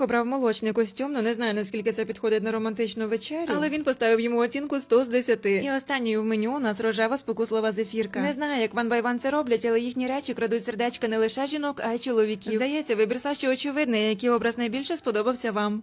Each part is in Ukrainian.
обрав молочний костюм, ну не знаю наскільки це підходить на романтичну вечерю, але він поставив йому оцінку 100 з 10. І останньою в меню у нас рожева спокуслива зефірка. Не знаю, як ван байван це роблять, але їхні речі крадуть сердечка не лише жінок, а й чоловіків. Здається, вибір Саші очевидний, який образ найбільше сподобався вам.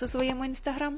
у своєму інстаграм.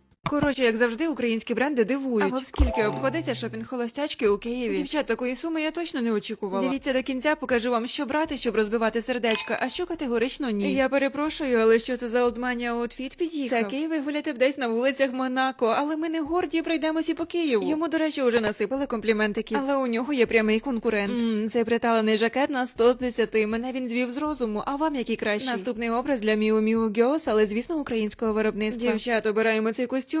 Коротше, як завжди, українські бренди дивують. А в скільки обходиться шопінг холостячки у Києві? Дівчат, такої суми я точно не очікувала. Дивіться до кінця, покажу вам, що брати, щоб розбивати сердечка, а що категорично ні. Я перепрошую, але що це за олдманія аутфіт під'їхав? Такий вигуляти б десь на вулицях Монако, але ми не горді пройдемося по Києву. Йому, до речі, вже насипали компліментики. Але у нього є прямий конкурент. М, цей приталений жакет на 100 з 10. Мене він звів з розуму. А вам який кращий? Наступний образ для Міу Міу Girls, але звісно українського виробництва. Дівчат, обираємо цей костюм